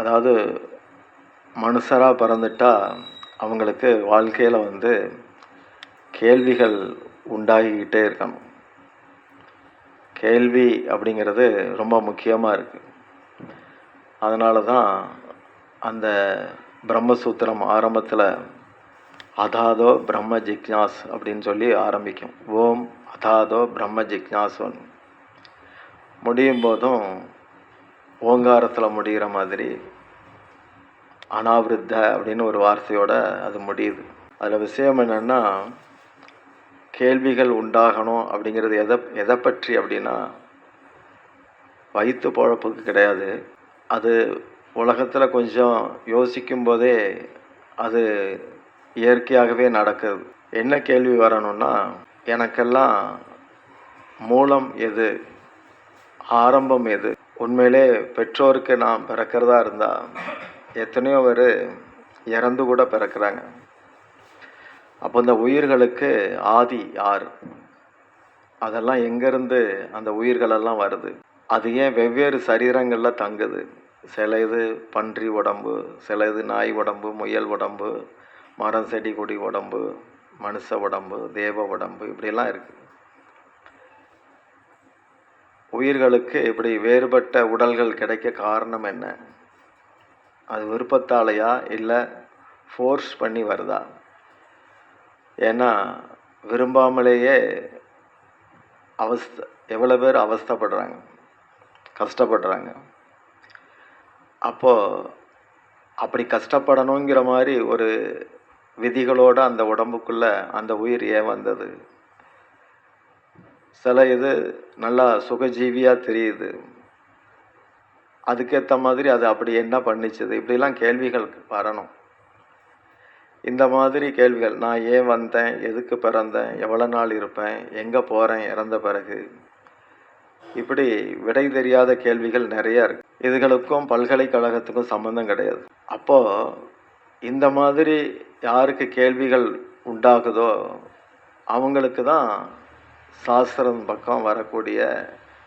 அதாவது மனுஷராக பிறந்துட்டா அவங்களுக்கு வாழ்க்கையில் வந்து கேள்விகள் உண்டாகிக்கிட்டே இருக்கணும். கேள்வி அப்படிங்கிறது ரொம்ப முக்கியமாக இருக்குது அதனால தான் அந்த பிரம்மசூத்திரம் ஆரம்பத்தில் அதாதோ பிரம்ம ஜிக்ஞாஸ் அப்படின்னு சொல்லி ஆரம்பிக்கும். ஓம் அதாதோ பிரம்ம ஜிக்ஞாசோன் முடியும் போதும் ஓங்காரத்தில் முடிகிற மாதிரி அனாவிருத்த அப்படின்னு ஒரு வார்த்தையோடு அது முடியுது. அதில் விஷயம் என்னென்னா கேள்விகள் உண்டாகணும் அப்படிங்கிறது எதை எதை பற்றி அப்படின்னா வயிற்று பழப்புக்கு கிடையாது. அது உலகத்தில் கொஞ்சம் யோசிக்கும் போதே அது இயற்கையாகவே நடக்குது. என்ன கேள்வி வரணும்னா எனக்கெல்லாம் மூலம் எது ஆரம்பம் எது உண்மையிலே பெற்றோருக்கு நான் பிறக்கிறதா இருந்தால் எத்தனையோ பேர் இறந்து கூட பிறக்கிறாங்க. அப்போ இந்த உயிர்களுக்கு ஆதி யார்? அதெல்லாம் எங்கேருந்து அந்த உயிர்களெல்லாம் வருது? அது ஏன் வெவ்வேறு சரீரங்களில் தங்குது? சில இது பன்றி உடம்பு சில இது நாய் உடம்பு முயல் உடம்பு மரம் செடி கொடி உடம்பு மனுஷ உடம்பு தேவ உடம்பு இப்படிலாம் இருக்குது உயிர்களுக்கு இப்படி வேறுபட்ட உடல்கள் கிடைக்க காரணம் என்ன? அது விருப்பத்தாலையா இல்லை ஃபோர்ஸ் பண்ணி வருதா? ஏன்னா விரும்பாமலேயே அவஸ்த எவ்வளோ பேர் அவஸ்தைப்படுறாங்க கஷ்டப்படுறாங்க. அப்போது அப்படி கஷ்டப்படணுங்கிற மாதிரி ஒரு விதிகளோடு அந்த உடம்புக்குள்ளே அந்த உயிர் ஏன் வந்தது? சில இது நல்லா சுகஜீவியாக தெரியுது. அதுக்கேற்ற மாதிரி அது அப்படி என்ன பண்ணிச்சது? இப்படிலாம் கேள்விகள் வரணும். இந்த மாதிரி கேள்விகள் நான் ஏன் வந்தேன்? எதுக்கு பிறந்தேன்? எவ்வளோ நாள் இருப்பேன்? எங்கே போகிறேன் இறந்த பிறகு. இப்படி விடை தெரியாத கேள்விகள் நிறையா இருக்கு. இதுகளுக்கும் பல்கலைக்கழகத்துக்கும் சம்மந்தம் கிடையாது. அப்போது இந்த மாதிரி யாருக்கு கேள்விகள் உண்டாகுதோ அவங்களுக்கு தான் சாஸ்திரம் பக்கம் வரக்கூடிய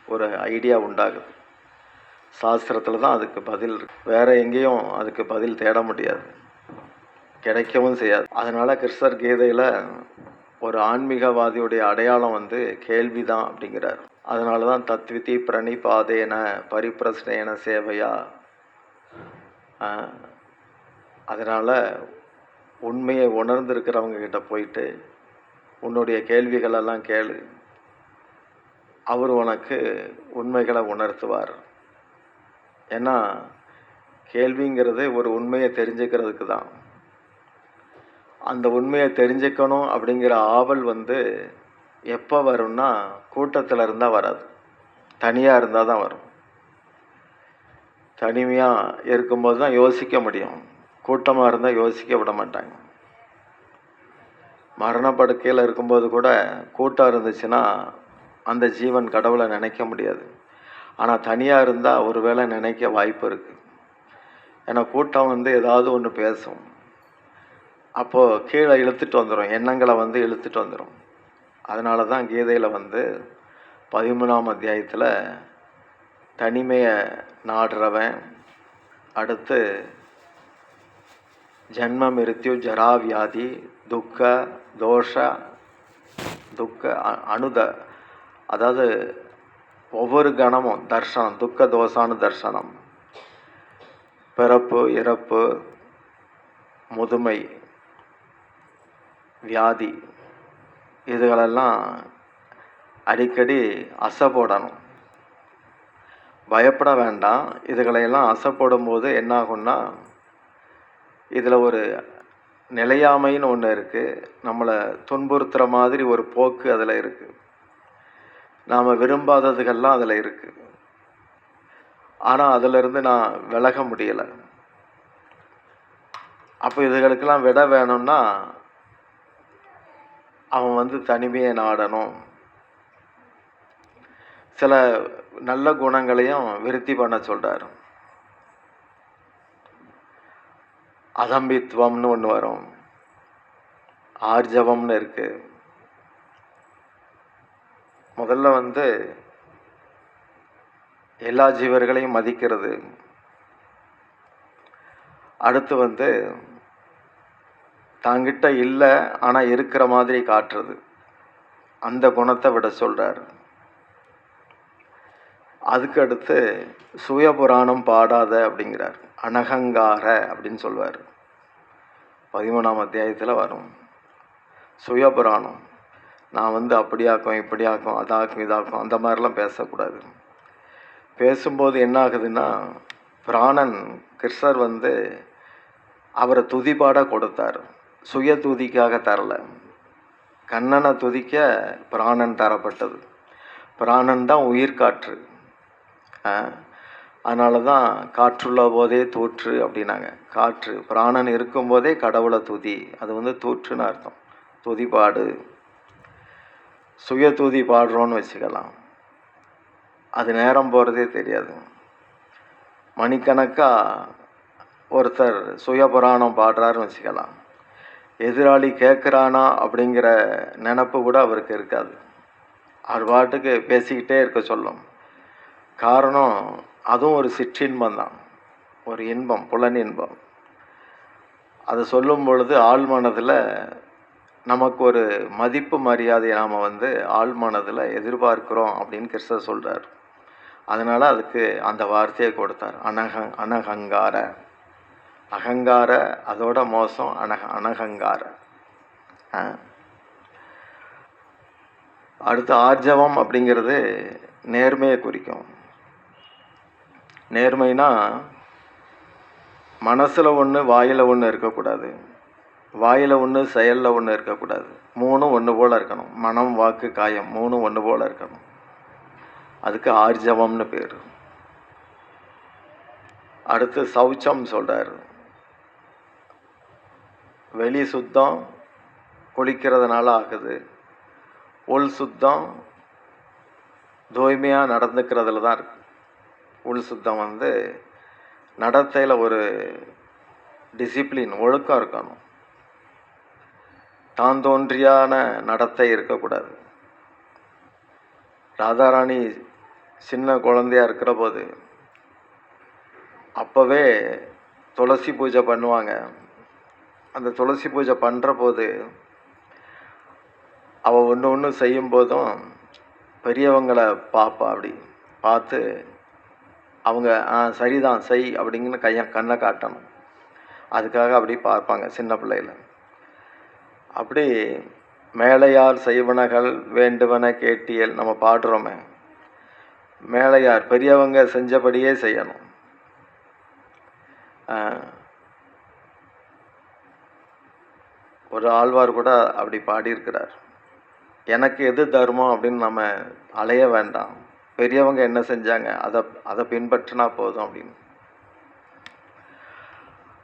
ஒரு ஐடியா உண்டாகுது. சாஸ்திரத்தில் தான் அதுக்கு பதில் வேறு வேற எங்கேயும் அதுக்கு பதில் தேட முடியாது. கிடைக்கவும் செய்யாது. அதனால் கிறிஸ்தர் கீதையில் ஒரு ஆன்மீகவாதியுடைய அடையாளம் வந்து கேள்வி தான் அப்படிங்கிறார். அதனால தான் தத்விதி பிரணிபாதேன பரிப்பிரஸ்னேன சேவையா. அதனால் உண்மையை உணர்ந்திருக்கிறவங்க கிட்ட போயிட்டு உன்னுடைய கேள்விகளெல்லாம் கேளு. அவர் உனக்கு உண்மைகளை உணர்த்துவார். ஏன்னா கேள்விங்கிறது ஒரு உண்மையை தெரிஞ்சுக்கிறதுக்கு தான். அந்த உண்மையை தெரிஞ்சுக்கணும் அப்படிங்கிற ஆவல் வந்து எப்போ வரும்னா கூட்டத்தில் இருந்தால் வராது. தனியாக இருந்தால் தான் வரும். தனிமையாக இருக்கும்போது தான் யோசிக்க முடியும். கூட்டமாக இருந்தால் யோசிக்க விட மாட்டாங்க. மரணப்படுக்கையில் இருக்கும்போது கூட கூட்டம் இருந்துச்சுன்னா அந்த ஜீவன் கடவுளை நினைக்க முடியாது. ஆனால் தனியாக இருந்தால் ஒரு வேளை நினைக்க வாய்ப்பு இருக்குது ஏன்னா கூட்டம் வந்து ஏதாவது ஒன்று பேசும். அப்போது கீழே இழுத்துட்டு வந்துடும் எண்ணங்களை வந்து இழுத்துட்டு வந்துடும் அதனால தான் கீதையில் வந்து பதிமூணாம் அத்தியாயத்தில் தனிமையை நாடுறவன் அடுத்து ஜன்ம மிருத்யு ஜரா வியாதி துக்க தோஷ துக்க அனுத அதாவது ஒவ்வொரு கணமும் தர்ஷனம் துக்க தோசானு தர்ஷனம். பிறப்பு இறப்பு முதுமை வியாதி இதுகளெல்லாம் அடிக்கடி அசை போடணும். பயப்பட வேண்டாம். இதுகளையெல்லாம் அசை போடும்போது என்னாகும்னா இதில் ஒரு நிலையாமைன்னு ஒன்று இருக்குது நம்மளை துன்புறுத்துகிற மாதிரி ஒரு போக்கு அதில் இருக்குது நாம் விரும்பாததுகள்லாம் அதில் இருக்குது ஆனால் அதிலிருந்து நான் விலக முடியலை. அப்போ இதுகளுக்கெல்லாம் விட வேணும்னா அவன் வந்து தனிமையை நாடணும். சில நல்ல குணங்களையும் விருத்தி பண்ண சொல்கிறாரு அதம்பித்வம்னு ஒன்று வரும். ஆர்ஜவம்னு இருக்கு. முதல்ல வந்து எல்லா ஜீவர்களையும் மதிக்கிறது. அடுத்து வந்து தாங்கிட்ட இல்லை ஆனால் இருக்கிற மாதிரி காட்டுறது. அந்த குணத்தை விட சொல்கிறார் அதுக்கடுத்து சுயபுராணம் பாடாத அப்படிங்கிறார். அனகங்கார அப்படின்னு சொல்வார். பதிமூணாம் அத்தியாயத்தில் வரும். சுயபுராணம். நான் வந்து அப்படியாக்கும் இப்படியாக்கும் அதாக்கும் இதாக்கும் அந்த மாதிரிலாம் பேசக்கூடாது. பேசும்போது என்ன ஆகுதுன்னா பிராணன் கிருஷ்ணர் வந்து அவரை துதிபாட கொடுத்தார். சுய துதிக்காக தரல. கண்ணனை துதிக்க பிராணன் தரப்பட்டது. பிராணன் தான் உயிர்காற்று. அதனால தான் காற்றுள்ள போதே தூற்று அப்படின்னாங்க. காற்று பிராணன் இருக்கும்போதே கடவுளை துதி. அது வந்து தோற்றுன்னு அர்த்தம். துதி பாடு சுய துதி பாடுறோன்னு வச்சுக்கலாம். அது நேரம் போகிறதே தெரியாது. மணிக்கணக்காக ஒருத்தர் சுயபுராணம் பாடுறாருன்னு வச்சுக்கலாம். எதிராளி கேட்குறானா அப்படிங்கிற நினப்பு கூட அவருக்கு இருக்காது. அவர் பாட்டுக்கு பேசிக்கிட்டே இருக்க சொல்லும். காரணம் அதுவும் ஒரு சிற்றின்பம் தான் ஒரு இன்பம் புலன் இன்பம். அதை சொல்லும் பொழுது ஆழ்மனதில் நமக்கு ஒரு மதிப்பு மரியாதையை நாம் வந்து ஆழ்மனதில் எதிர்பார்க்குறோம் அப்படின்னு கிருஷ்ணர் சொல்கிறார் அதனால் அதுக்கு அந்த வார்த்தையை கொடுத்தார். அனக அனகங்கார. அகங்கார அதோட மோசம் அனக அனகங்கார. அடுத்து ஆர்ஜவம் அப்படிங்கிறது நேர்மையை குறிக்கும். நேர்மைனா மனசில் ஒன்று வாயில் ஒன்று இருக்கக்கூடாது. வாயில் ஒன்று செயலில் ஒன்று இருக்கக்கூடாது. மூணும் ஒன்று போல் இருக்கணும். மனம் வாக்கு காயம் மூணும் ஒன்று போல் இருக்கணும். அதுக்கு ஆர்ஜவம்னு பேர். அடுத்து சௌச்சம் சொல்கிறார் வெளி சுத்தம் குளிக்கிறதுனால ஆகுது. உள் சுத்தம் தூய்மையாக நடந்துக்கிறதுல தான் இருக்கு. உள் சுத்தம் வந்து நடத்தையில் ஒரு டிசிப்ளின் ஒழுக்கம் இருக்கணும். தான் தோன்றியான நடத்தை இருக்கக்கூடாது. ராதாராணி சின்ன குழந்தையா இருக்கிற போது அப்போவே துளசி பூஜை பண்ணுவாங்க. அந்த துளசி பூஜை பண்ணுற போது அவள் ஒன்று ஒன்று செய்யும்போதும் பெரியவங்களை பார்ப்பா அப்படி. பார்த்து அவங்க ஆ சரிதான் செய் அப்படிங்கிற கையை கண்ணை காட்டணும். அதுக்காக அப்படி பார்ப்பாங்க சின்ன பிள்ளையில. அப்படி மேலையார் செய்வனகள் வேண்டுவன கேட்டியல் நம்ம பாடுறோமே. மேலையார் பெரியவங்க செஞ்சபடியே செய்யணும். ஒரு ஆழ்வார் கூட அப்படி பாடியிருக்கிறார். எனக்கு எது தர்மம்? அப்படின்னு நம்ம அலைய வேண்டாம். பெரியவங்க என்ன செஞ்சாங்க? அதை அதை பின்பற்றினா போதும் அப்படின்னு.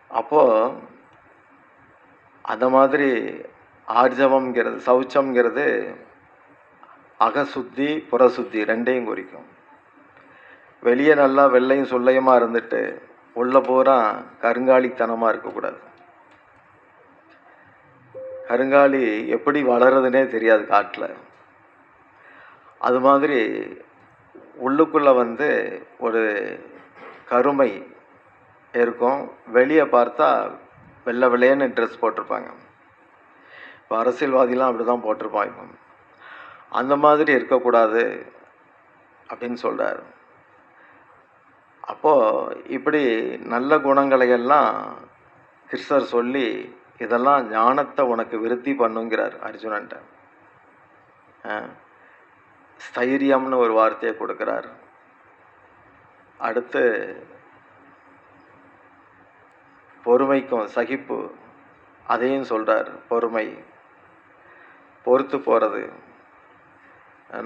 அப்போது அந்த மாதிரி ஆர்ஜவம்ங்கிறது சௌச்சம்ங்கிறது அகசுத்தி புறசுத்தி ரெண்டையும் குறிக்கும். வெளியே நல்லா வெள்ளையும் சொல்லையுமா இருந்துட்டு உள்ள பூரா கருங்காலித்தனமாக இருக்கக்கூடாது. கருங்காலி எப்படி வளருதுன்னே தெரியாது காட்டில். அது மாதிரி உள்ளுக்குள்ளே வந்து ஒரு கருமை இருக்கும். வெளியே பார்த்தா வெள்ளை வெள்ளையன்னு ட்ரெஸ் போட்டிருப்பாங்க. இப்போ அரசியல்வாதிலாம் அப்படி தான் போட்டிருப்பாங்க அந்த மாதிரி இருக்கக்கூடாது அப்படின்னு சொல்கிறார் அப்போது இப்படி நல்ல குணங்களை எல்லாம் கிருஷ்ணர் சொல்லி இதெல்லாம் ஞானத்தை உனக்கு விருத்தி பண்ணுங்கிறார் அர்ஜுனன்ட்ட. ஸ்தைரியம்னு ஒரு வார்த்தையை கொடுக்குறார். அடுத்து பொறுமைக்கும் சகிப்பு அதையும் சொல்கிறார் பொறுமை. பொறுத்து போகிறது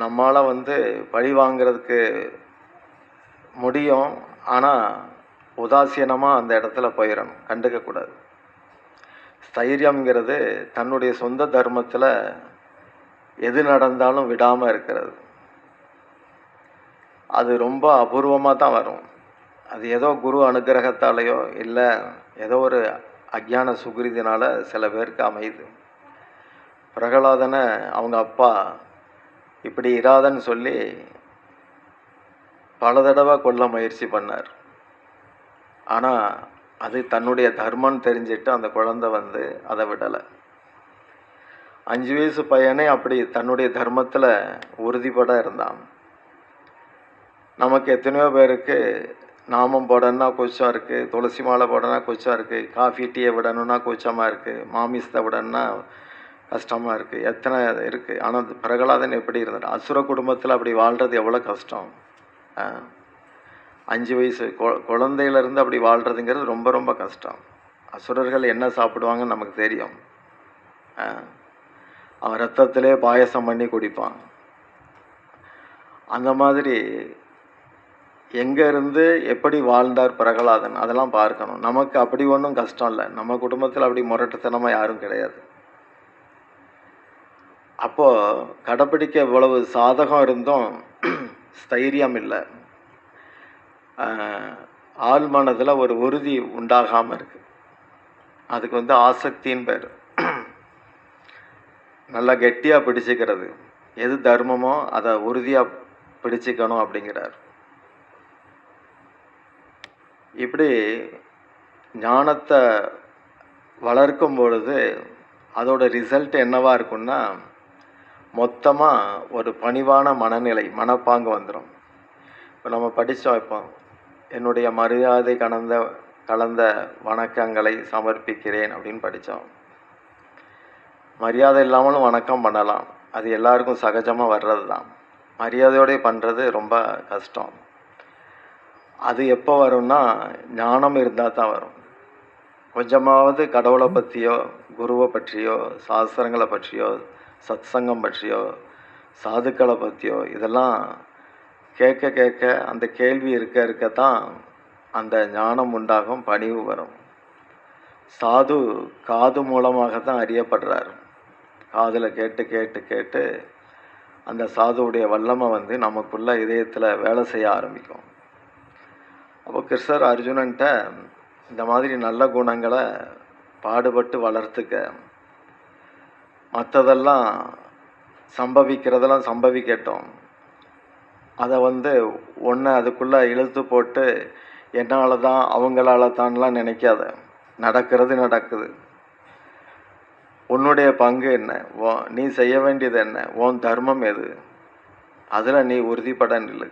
நம்மளால் வந்து பழி வாங்கிறதுக்கு முடியும் ஆனால் உதாசீனமாக அந்த இடத்துல போயிடணும் கண்டுக்கக்கூடாது ஸ்தைரியம்ங்கிறது தன்னுடைய சொந்த தர்மத்தில் எது நடந்தாலும் விடாமல் இருக்கிறது. அது ரொம்ப அபூர்வமாக தான் வரும். அது ஏதோ குரு அனுகிரகத்தாலேயோ இல்லை ஏதோ ஒரு அஜ்ஞான சுகிருதினால் சில பேருக்கு அமையுது. பிரகலாதனை அவங்க அப்பா இப்படி இராதன்னு சொல்லி பல தடவை கொல்ல முயற்சி பண்ணார். ஆனால் அது தன்னுடைய தர்மம்னு தெரிஞ்சிட்டு அந்த குழந்தை வந்து அதை விடலை. அஞ்சு வயசு பையனே அப்படி தன்னுடைய தர்மத்தில் உறுதிப்பட இருந்தான். நமக்கு எத்தனையோ பேருக்கு நாமம் போடணும்னா கொச்சம் இருக்குது துளசி மாலை போடணும்னா கொச்சம் இருக்குது காஃபி டீயை விடணும்னா கொச்சமாக இருக்குது மாமிசத்தை விடணும்னா கஷ்டமாக இருக்குது எத்தனை இருக்குது ஆனால் பிரகலாதன் எப்படி இருந்தார்? அசுர குடும்பத்தில் அப்படி வாழ்கிறது எவ்வளோ கஷ்டம்? அஞ்சு வயசு கொ- குழந்தையிலேருந்து அப்படி வாழ்கிறதுங்கிறது ரொம்ப ரொம்ப கஷ்டம். அசுரர்கள் என்ன சாப்பிடுவாங்கன்னு நமக்கு தெரியும். ஆ. அவன் ரத்தத்திலே பாயசம் பண்ணி குடிப்பான். அந்த மாதிரி எங்கேருந்து எப்படி வாழ்ந்தார் பிரகலாதன் அதெல்லாம் பார்க்கணும். நமக்கு அப்படி ஒன்றும் கஷ்டம் இல்லை. நம்ம குடும்பத்தில் அப்படி முரட்டுத்தனமாக யாரும் கிடையாது. அப்போது கடைப்பிடிக்க இவ்வளவு சாதகம் இருந்தும் ஸ்தைரியம் இல்லை. ஆள் மனதில் ஒரு உறுதி உண்டாகாமல் இருக்கு. அதுக்கு வந்து ஆசக்தின்னு பேர். நல்லா கெட்டியாக பிடிச்சிக்கிறது. எது தர்மமோ அதை உறுதியாக பிடிச்சிக்கணும் அப்படிங்கிறார். இப்படி ஞானத்தை வளர்க்கும் பொழுது அதோட ரிசல்ட் என்னவாக இருக்கும்னா மொத்தமாக ஒரு பணிவான மனநிலை மனப்பாங்கு வந்துடும் இப்போ நம்ம படித்தோம் இப்போ என்னுடைய மரியாதை கலந்த கலந்த வணக்கங்களை சமர்ப்பிக்கிறேன் அப்படின்னு படித்தோம் மரியாதை இல்லாமலும் வணக்கம் பண்ணலாம். அது எல்லாருக்கும் சகஜமாக வர்றது தான் மரியாதையோடய பண்ணுறது ரொம்ப கஷ்டம். அது எப்போ வரும்னா ஞானம் இருந்தால் தான் வரும். கொஞ்சமாவது கடவுளை பற்றியோ குருவை பற்றியோ சாஸ்திரங்களை பற்றியோ சத் சங்கம் பற்றியோ சாதுக்களை பற்றியோ இதெல்லாம் கேட்க கேட்க அந்த கேள்வி இருக்க இருக்க தான் அந்த ஞானம் உண்டாகும் பணிவு வரும். சாது காது மூலமாக தான் அறியப்படுறார். காதில் கேட்டு கேட்டு கேட்டு அந்த சாதுவுடைய வல்லமை வந்து நமக்குள்ளே இதயத்தில் வேலை செய்ய ஆரம்பிக்கும். அப்போ கிருஷ்ணர் அர்ஜுனன்ட்ட இந்த மாதிரி நல்ல குணங்களை பாடுபட்டு வளர்த்துக்க. மற்றதெல்லாம் சம்பவிக்கிறதெல்லாம் சம்பவிக்கட்டும். அதை வந்து ஒன்றை அதுக்குள்ளே இழுத்து போட்டு என்னால் தான் அவங்களால தான்லாம் நினைக்காத. நடக்கிறது நடக்குது. உன்னுடைய பங்கு என்ன? ஓ நீ செய்ய வேண்டியது என்ன? உன் தர்மம் எது? அதில் நீ உறுதிப்பட நில்லு.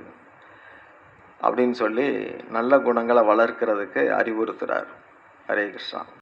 அப்படின்னு சொல்லி நல்ல குணங்களை வளர்க்கிறதுக்கு அறிவுறுத்துகிறார் ஹரே கிருஷ்ணா.